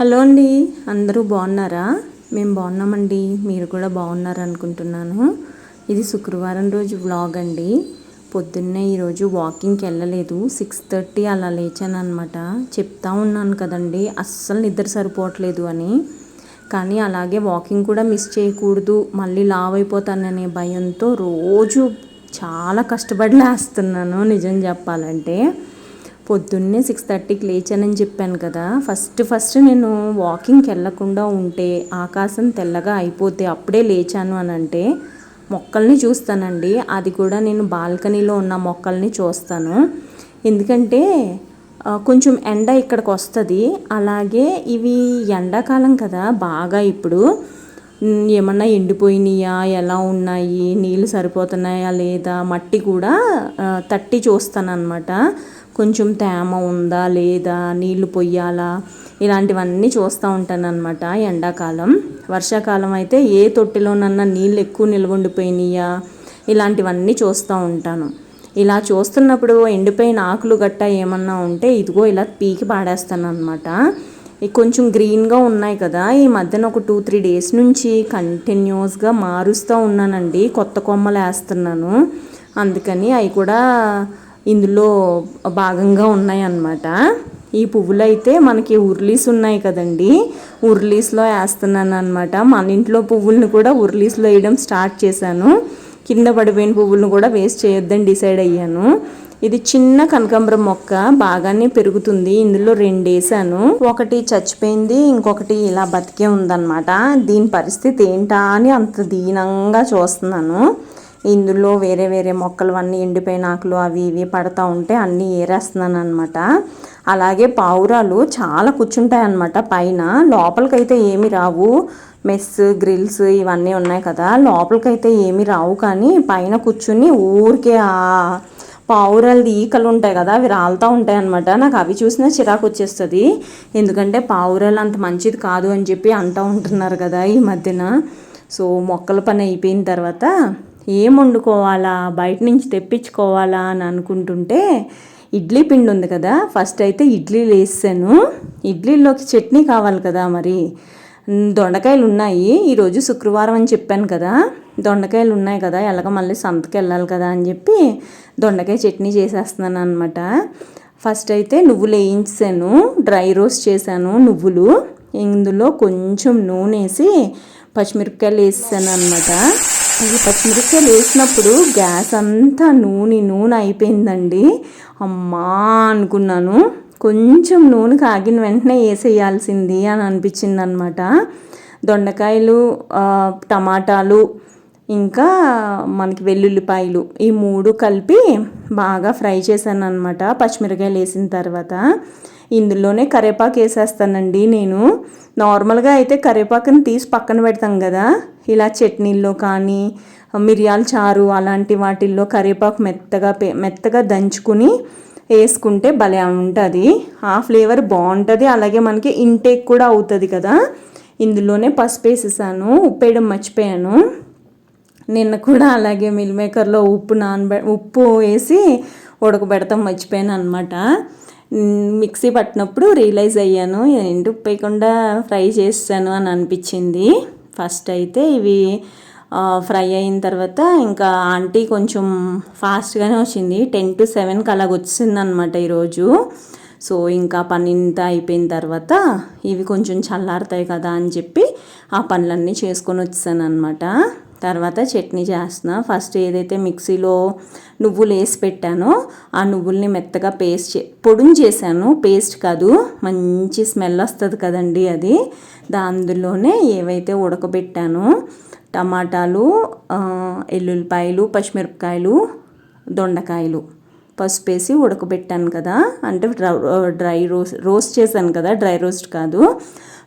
Hello అండి అందరూ బాగున్నారా? మేము బాగున్నామండి మీరు కూడా బాగున్నారు అనుకుంటున్నాను. ఇది శుక్రవారం రోజు వ్లాగ్ అండి. పొద్దున్నే ఈరోజు వాకింగ్కి వెళ్ళలేదు. సిక్స్ థర్టీ అలా లేచాను అనమాట చెప్తా ఉన్నాను కదండి అస్సలు నిద్ర సరిపోవట్లేదు అని. కానీ అలాగే వాకింగ్ కూడా మిస్ చేయకూడదు మళ్ళీ లావ్ అయిపోతాననే భయంతో రోజు చాలా కష్టపడి లేస్తున్నాను నిజం చెప్పాలంటే. పొద్దున్నే సిక్స్ థర్టీకి లేచానని చెప్పాను కదా. ఫస్ట్ ఫస్ట్ నేను వాకింగ్కి వెళ్ళకుండా ఉంటే ఆకాశం తెల్లగా అయిపోతే అప్పుడే లేచాను అని అంటే మొక్కల్ని చూస్తానండి. అది కూడా నేను బాల్కనీలో ఉన్న మొక్కల్ని చూస్తాను. ఎందుకంటే కొంచెం ఎండ ఇక్కడికి వస్తుంది. అలాగే ఇవి ఎండాకాలం కదా బాగా ఇప్పుడు. ఏమన్నా ఎండిపోయినాయా? ఎలా ఉన్నాయి? నీళ్ళు సరిపోతున్నాయా లేదా? మట్టి కూడా తట్టి చూస్తాను అనమాట కొంచెం తేమ ఉందా లేదా నీళ్ళు పొయ్యాలా? ఇలాంటివన్నీ చూస్తూ ఉంటాను అనమాట ఎండాకాలం. వర్షాకాలం అయితే ఏ తొట్టిలోనన్నా నీళ్ళు ఎక్కువ నిల్వండిపోయినాయా? ఇలాంటివన్నీ చూస్తూ ఉంటాను. ఇలా చూస్తున్నప్పుడు ఎండిపోయిన ఆకులు గట్ట ఏమన్నా ఉంటే ఇదిగో ఇలా పీకి పాడేస్తాను అనమాట కొంచెం గ్రీన్గా ఉన్నాయి కదా ఈ మధ్యన ఒక టూ త్రీ డేస్ నుంచి కంటిన్యూస్గా మారుస్తూ ఉన్నానండి. కొత్త కొమ్మలు వేస్తున్నాను అందుకని అవి కూడా ఇందులో భాగంగా ఉన్నాయి అన్నమాట ఈ పువ్వులు అయితే మనకి ఉర్లీస్ ఉన్నాయి కదండి. ఉర్లీస్లో వేస్తున్నాను అనమాట మన ఇంట్లో పువ్వులను కూడా ఉర్లీస్లో వేయడం స్టార్ట్ చేశాను. కింద పడిపోయిన పువ్వులను కూడా వేస్ట్ చేయొద్దని డిసైడ్ అయ్యాను. ఇది చిన్న కనకాంబరం మొక్క బాగానే పెరుగుతుంది. ఇందులో రెండు వేసాను ఒకటి చచ్చిపోయింది ఇంకొకటి ఇలా బతికే ఉందన్నమాట. దీని పరిస్థితి ఏంటా అని అంత దీనంగా చూస్తున్నాను. ఇందులో వేరే వేరే మొక్కలు అన్నీ ఎండిపోయిన ఆకులు అవి ఇవి పడతా ఉంటే అన్నీ ఏరేస్తున్నాను అనమాట అలాగే పావురాలు చాలా కూర్చుంటాయి అన్నమాట పైన. లోపలికైతే ఏమి రావు. మెస్ గ్రిల్స్ ఇవన్నీ ఉన్నాయి కదా. లోపలికైతే ఏమి రావు కానీ పైన కూర్చుని ఊరికే ఆ పావురాలది ఈకలు ఉంటాయి కదా అవి రాలుతూ ఉంటాయి అనమాట నాకు అవి చూసినా చిరాకు వచ్చేస్తుంది. ఎందుకంటే పావురాలు అంత మంచిది కాదు అని చెప్పి అంటూ ఉంటున్నారు కదా ఈ మధ్యన. సో మొక్కల పని అయిపోయిన తర్వాత ఏం వండుకోవాలా? బయట నుంచి తెప్పించుకోవాలా అని అనుకుంటుంటే ఇడ్లీ పిండి ఉంది కదా ఫస్ట్ అయితే ఇడ్లీలు వేసాను. ఇడ్లీలోకి చట్నీ కావాలి కదా మరి. దొండకాయలు ఉన్నాయి. ఈరోజు శుక్రవారం అని చెప్పాను కదా. దొండకాయలు ఉన్నాయి కదా ఎలాగ మళ్ళీ సంతకి వెళ్ళాలి కదా అని చెప్పి దొండకాయ చట్నీ చేసేస్తున్నాను అనమాట ఫస్ట్ అయితే నువ్వులు వేయించాను. డ్రై రోస్ట్ చేశాను నువ్వులు. ఇందులో కొంచెం నూనె వేసి పచ్చిమిరపకాయలు వేసాను అనమాట ఈ పచ్చిమిరపకాయలు వేసినప్పుడు గ్యాస్ అంతా నూనె నూనె అయిపోయిందండి. అమ్మా అనుకున్నాను. కొంచెం నూనె కాగిన వెంటనే వేసేయాల్సింది అని అనిపించింది అనమాట దొండకాయలు టమాటాలు ఇంకా మనకి వెల్లుల్లిపాయలు ఈ మూడు కలిపి బాగా ఫ్రై చేశాను అనమాట పచ్చిమిరకాయలు వేసిన తర్వాత ఇందులోనే కరివేపాకు వేసేస్తానండి నేను. నార్మల్గా అయితే కరివేపాకుని తీసి పక్కన పెడతాం కదా. ఇలా చట్నీల్లో కానీ మిరియాల చారు అలాంటి వాటిల్లో కరివేపాకు మెత్తగా పే మెత్తగా దంచుకుని వేసుకుంటే భలే ఉంటుంది. ఆ ఫ్లేవర్ బాగుంటుంది. అలాగే మనకి ఇంటేక్ కూడా అవుతుంది కదా. ఇందులోనే పసుపు వేసేసాను ఉప్పు వేయడం మర్చిపోయాను. నిన్న కూడా అలాగే మిల్ మేకర్లో ఉప్పు నానబె ఉప్పు వేసి ఉడకబెడతాం మర్చిపోయాను అనమాట మిక్సీ పట్టినప్పుడు రియలైజ్ అయ్యాను. ఏంటి ఉప్పు వేయకుండా ఫ్రై చేస్తాను అని అనిపించింది. ఫస్ట్ అయితే ఇవి ఫ్రై అయిన తర్వాత ఇంకా ఆంటీ కొంచెం ఫాస్ట్గానే వచ్చింది. టెన్ టు సెవెన్కి అలాగ వచ్చింది అనమాట ఈరోజు. సో ఇంకా పని ఇంత అయిపోయిన తర్వాత ఇవి కొంచెం చల్లారుతాయి కదా అని చెప్పి ఆ పనులన్నీ చేసుకొని వచ్చాను అనమాట తర్వాత చట్నీ చేస్తున్నా. ఫస్ట్ ఏదైతే మిక్సీలో నువ్వులు వేసి పెట్టానో ఆ నువ్వుల్ని మెత్తగా పేస్ట్ చే పొడిని చేశాను. పేస్ట్ కాదు మంచి స్మెల్ వస్తుంది కదండి అది. అందులోనే ఏవైతే ఉడకబెట్టానో టమాటాలు ఎల్లుల్లిపాయలు పచ్చిమిరపకాయలు దొండకాయలు పసుపు వేసి ఉడకబెట్టాను కదా. అంటే డ్రై- డ్రై రోస్ట్ రోస్ట్ చేశాను కదా డ్రై రోస్ట్ కాదు.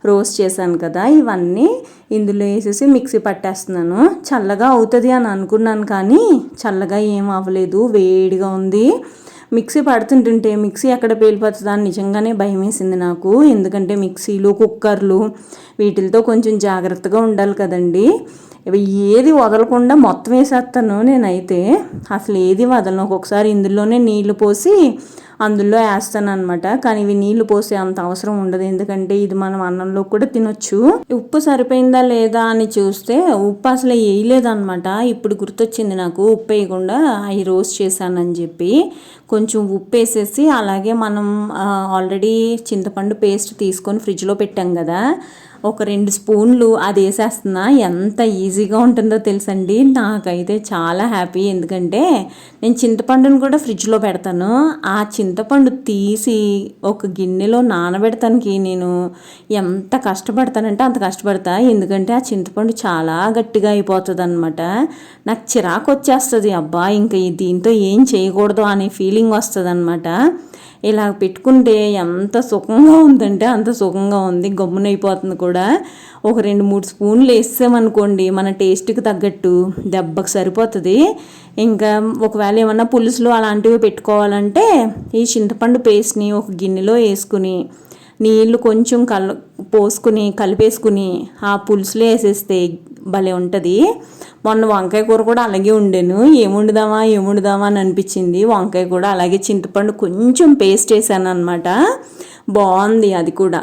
రోస్ట్ చేశాను కదా. ఇవన్నీ ఇందులో వేసేసి మిక్సీ పట్టేస్తున్నాను. చల్లగా అవుతుంది అని అనుకున్నాను కానీ చల్లగా ఏం అవ్వలేదు. వేడిగా ఉంది. మిక్సీ పడుతుంటుంటే మిక్సీ ఎక్కడ పేలిపోతుందా అని నిజంగానే భయం వేసింది నాకు. ఎందుకంటే మిక్సీలు కుక్కర్లు వీటితో కొంచెం జాగ్రత్తగా ఉండాలి కదండి. ఇవి ఏది వదలకుండా మొత్తం వేసేస్తాను నేనైతే. అసలు ఏది వదలను. ఒక్కొక్కసారి ఇందులోనే నీళ్ళు పోసి అందులో వేస్తాను అనమాట కానీ ఇవి నీళ్ళు పోసే అంత అవసరం ఉండదు. ఎందుకంటే ఇది మనం అన్నంలో కూడా తినొచ్చు. ఉప్పు సరిపోయిందా లేదా అని చూస్తే ఉప్పు అసలు వేయలేదనమాట ఇప్పుడు గుర్తొచ్చింది నాకు. ఉప్పు వేయకుండా అవి రోస్ట్ చేశానని చెప్పి. కొంచెం ఉప్పు వేసేసి అలాగే మనం ఆల్రెడీ చింతపండు పేస్ట్ తీసుకొని ఫ్రిడ్జ్లో పెట్టాం కదా. ఒక రెండు స్పూన్లు అది వేసేస్తున్నా. ఎంత ఈజీగా ఉంటుందో తెలుసండి. నాకైతే చాలా హ్యాపీ. ఎందుకంటే నేను చింతపండును కూడా ఫ్రిడ్జ్లో పెడతాను. ఆ చింతపండు తీసి ఒక గిన్నెలో నానబెడతానికి నేను ఎంత కష్టపడతానంటే అంత కష్టపడతా. ఎందుకంటే ఆ చింతపండు చాలా గట్టిగా అయిపోతుంది అనమాట నాకు చిరాకు వచ్చేస్తుంది అబ్బా ఇంకా దీంతో ఏం చేయకూడదు అనే ఫీలింగ్ వస్తుంది అనమాట ఇలా పెట్టుకుంటే ఎంత సుఖంగా ఉందంటే అంత సుఖంగా ఉంది గమ్మునైపోతుంది కూడా. ఒక రెండు మూడు స్పూన్లు వేసామనుకోండి మన టేస్ట్కి తగ్గట్టు దెబ్బకు సరిపోతుంది. ఇంకా ఒకవేళ ఏమన్నా పులుసులు అలాంటివి పెట్టుకోవాలంటే ఈ చింతపండు పేస్ట్ని ఒక గిన్నెలో వేసుకుని నీళ్ళు కొంచెం కల్ పోసుకుని కలిపేసుకుని ఆ పులుసులో వేసేస్తే భలే ఉంటుంది. మొన్న వంకాయ కూర కూడా అలాగే ఉండేను ఏముండుదామా ఏముండుదామా అని అనిపించింది. వంకాయ కూడా అలాగే చింతపండు కొంచెం పేస్ట్ వేసాను అనమాట బాగుంది అది కూడా.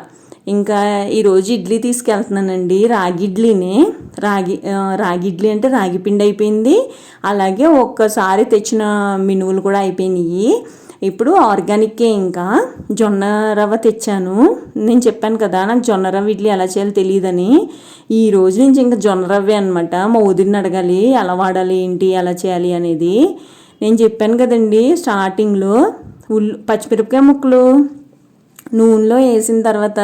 ఇంకా ఈరోజు ఇడ్లీ తీసుకెళ్తున్నానండి. రాగి ఇడ్లీని. రాగి రాగి ఇడ్లీ అంటే రాగి పిండి అయిపోయింది. అలాగే ఒక్కసారి తెచ్చిన మినువులు కూడా అయిపోయినాయి. ఇప్పుడు ఆర్గానిక్కే ఇంకా. జొన్న రవ్వ తెచ్చాను. నేను చెప్పాను కదా నాకు జొన్న రవ్వ ఇడ్లీ ఎలా చేయాలో తెలియదని ఈ రోజు నుంచి ఇంకా జొన్న రవ్వే అనమాట మా వదిలిని అడగాలి ఎలా వాడాలి ఏంటి ఎలా చేయాలి అనేది. నేను చెప్పాను కదండి స్టార్టింగ్లో ఉల్లి పచ్చిమిరపకాయ ముక్కలు నూనెలో వేసిన తర్వాత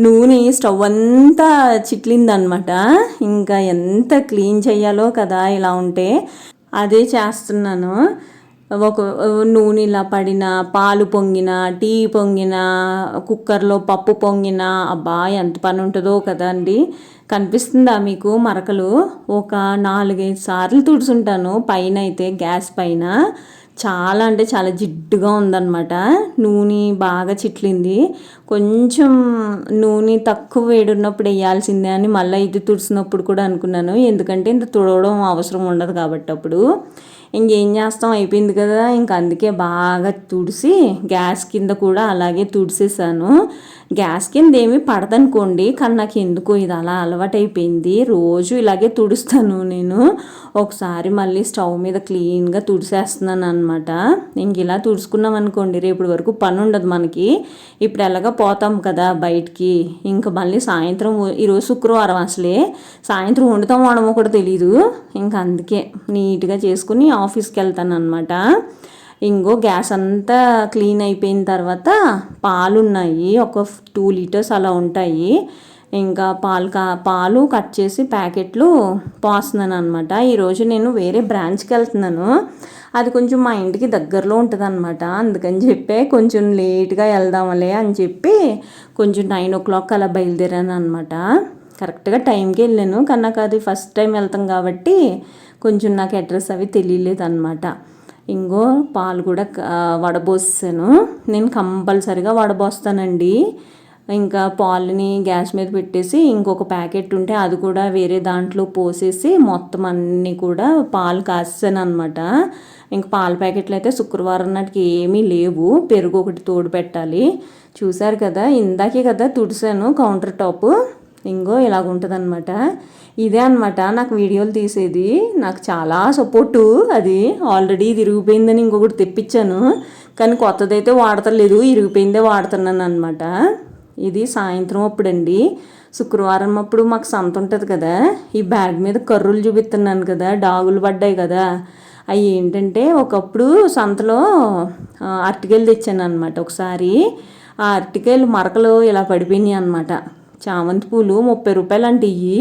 నూనె స్టవ్ అంతా చిట్లిందనమాట ఇంకా ఎంత క్లీన్ చేయాలో కదా ఇలా ఉంటే. అదే చేస్తున్నాను. ఒక నూనె ఇలా పడిన పాలు పొంగిన టీ పొంగిన కుక్కర్లో పప్పు పొంగిన అబ్బా ఎంత పని ఉంటుందో కదండి కనిపిస్తుందా మీకు మరకలు? ఒక నాలుగైదు సార్లు తుడుచుంటాను. పైన అయితే గ్యాస్ పైన. చాలా అంటే చాలా జిడ్డుగా ఉందన్నమాట. నూనె బాగా చిట్లింది. కొంచెం నూనె తక్కువ వేడి ఉన్నప్పుడు వేయాల్సిందే అని మళ్ళీ ఇది తుడిచినప్పుడు కూడా అనుకున్నాను. ఎందుకంటే ఇంత తుడవడం అవసరం ఉండదు కాబట్టి అప్పుడు. ఇంకేం చేస్తాం? అయిపోయింది కదా. ఇంక అందుకే బాగా తుడిసి గ్యాస్ కింద కూడా అలాగే తుడిసేసాను. గ్యాస్ కింద ఏమి పడదనుకోండి. కానీ నాకు ఎందుకో ఇది అలా అలవాటైపోయింది. రోజు ఇలాగే తుడుస్తాను నేను. ఒకసారి మళ్ళీ స్టవ్ మీద క్లీన్గా తుడిసేస్తున్నాను అనమాట ఇంక ఇలా తుడుచుకున్నాం అనుకోండి. రేపటి వరకు పని ఉండదు మనకి. ఇప్పుడు ఎలాగ పోతాం కదా బయటికి. ఇంకా మళ్ళీ సాయంత్రం ఈరోజు శుక్రవారం అసలే. సాయంత్రం వండుతాం వాడమో కూడా తెలీదు. ఇంక అందుకే నీట్గా చేసుకుని ఆఫీస్కి వెళ్తాను అనమాట ఇంకో గ్యాస్ అంతా క్లీన్ అయిపోయిన తర్వాత పాలు ఉన్నాయి ఒక టూ లీటర్స్ అలా ఉంటాయి. ఇంకా పాలు కా పాలు కట్ చేసి ప్యాకెట్లు పోస్తున్నాను అనమాట ఈరోజు నేను వేరే బ్రాంచ్కి వెళ్తున్నాను అది కొంచెం మా ఇంటికి దగ్గరలో ఉంటుంది అనమాట అందుకని చెప్పే కొంచెం లేట్గా వెళ్దాంలే అని చెప్పి కొంచెం నైన్ ఓ క్లాక్ అలా బయలుదేరాను అనమాట కరెక్ట్గా టైంకి వెళ్ళాను. కానీ నాకు అది ఫస్ట్ టైం వెళ్తాం కాబట్టి కొంచెం నాకు అడ్రస్ అవి తెలియలేదు అనమాట ఇంకో పాలు కూడా వడబోసాను నేను కంపల్సరిగా వడబోస్తానండి. ఇంకా పాలని గ్యాస్ మీద పెట్టేసి ఇంకొక ప్యాకెట్ ఉంటే అది కూడా వేరే దాంట్లో పోసేసి మొత్తం అన్నీ కూడా పాలు కాసాను అనమాట ఇంక పాల ప్యాకెట్లు అయితే శుక్రవారం నాటికి ఏమీ లేవు. పెరుగు ఒకటి తోడు పెట్టాలి. చూశారు కదా? ఇందాకే కదా తుడిసాను కౌంటర్ టాప్. ఇంకో ఇలాగుంటుందనమాట ఇదే అనమాట నాకు వీడియోలు తీసేది. నాకు చాలా సపోర్టు అది. ఆల్రెడీ ఇది ఇరిగిపోయిందని ఇంకొకటి తెప్పించాను. కానీ కొత్తదైతే వాడతలేదు ఇరిగిపోయిందే వాడుతున్నాను అనమాట ఇది సాయంత్రం అప్పుడండి. శుక్రవారం అప్పుడు మాకు సంత ఉంటుంది కదా. ఈ బ్యాగ్ మీద కర్రులు చూపిస్తున్నాను కదా. డాగులు పడ్డాయి కదా. అవి ఏంటంటే ఒకప్పుడు సంతలో అరటికాయలు తెచ్చాను అనమాట ఒకసారి. ఆ అరటికాయలు మరకలు ఇలా పడిపోయినాయి అనమాట చామంతి పూలు ముప్పై రూపాయలు అంటే ఇవి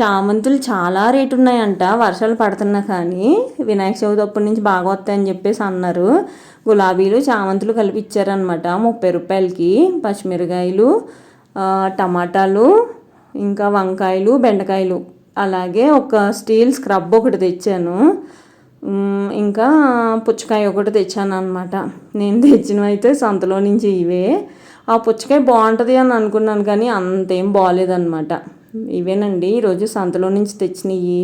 చామంతులు చాలా రేటు ఉన్నాయంట. వర్షాలు పడుతున్నా కానీ వినాయక చవితి అప్పటి నుంచి బాగా వస్తాయని చెప్పేసి అన్నారు. గులాబీలు చామంతులు కలిపి ఇచ్చారనమాట ముప్పై రూపాయలకి పచ్చిమిరకాయలు టమాటాలు ఇంకా వంకాయలు బెండకాయలు. అలాగే ఒక స్టీల్ స్క్రబ్ ఒకటి తెచ్చాను. ఇంకా పుచ్చకాయ ఒకటి తెచ్చాను అనమాట నేను తెచ్చినవైతే సంతలో నుంచి ఇవే. ఆ పుచ్చకాయ బాగుంటుంది అని అనుకున్నాను కానీ అంతేం బాగాలేదన్నమాట ఇవేనండి ఈరోజు సంతలో నుంచి తెచ్చినవి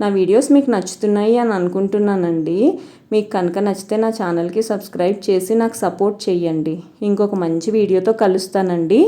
నా వీడియోస్ మీకు నచ్చుతున్నాయి అని అనుకుంటున్నానండి. మీకు కనుక నచ్చితే నా ఛానల్కి సబ్స్క్రైబ్ చేసి నాకు సపోర్ట్ చేయండి. ఇంకొక మంచి వీడియోతో కలుస్తానండి.